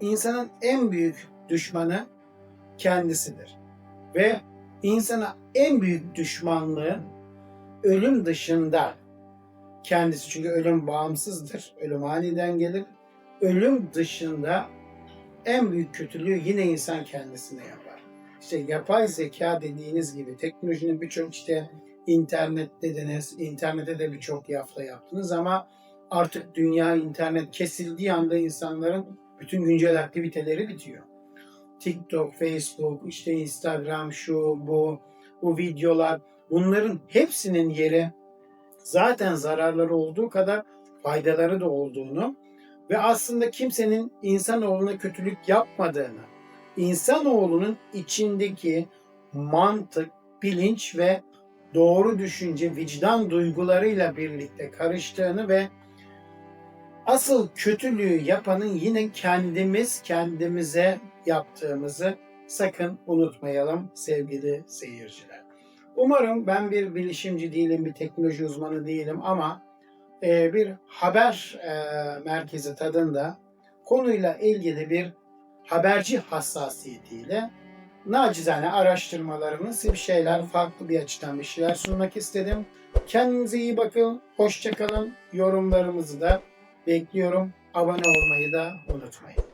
insanın en büyük düşmanı kendisidir. Ve insana en büyük düşmanlığı ölüm dışında kendisi. Çünkü ölüm bağımsızdır. Ölüm aniden gelir. Ölüm dışında en büyük kötülüğü yine insan kendisine yapar. İşte yapay zeka dediğiniz gibi teknolojinin birçok işte internet dediniz, internete de birçok yafla yaptınız ama artık dünya internet kesildiği anda insanların bütün güncel aktiviteleri bitiyor. TikTok, Facebook, işte Instagram, şu, bu, bu videolar bunların hepsinin yeri zaten zararları olduğu kadar faydaları da olduğunu ve aslında kimsenin insanoğluna kötülük yapmadığını, insanoğlunun içindeki mantık, bilinç ve doğru düşünce, vicdan duygularıyla birlikte karıştığını ve asıl kötülüğü yapanın yine kendimiz kendimize yaptığımızı sakın unutmayalım sevgili seyirciler. Umarım ben bir bilişimci değilim, bir teknoloji uzmanı değilim ama e, bir haber e, merkezi tadında konuyla ilgili bir haberci hassasiyetiyle nacizane araştırmalarımı size bir şeyler, farklı bir açıdan bir şeyler sunmak istedim. Kendinize iyi bakın, hoşçakalın. Yorumlarımızı da bekliyorum. Abone olmayı da unutmayın.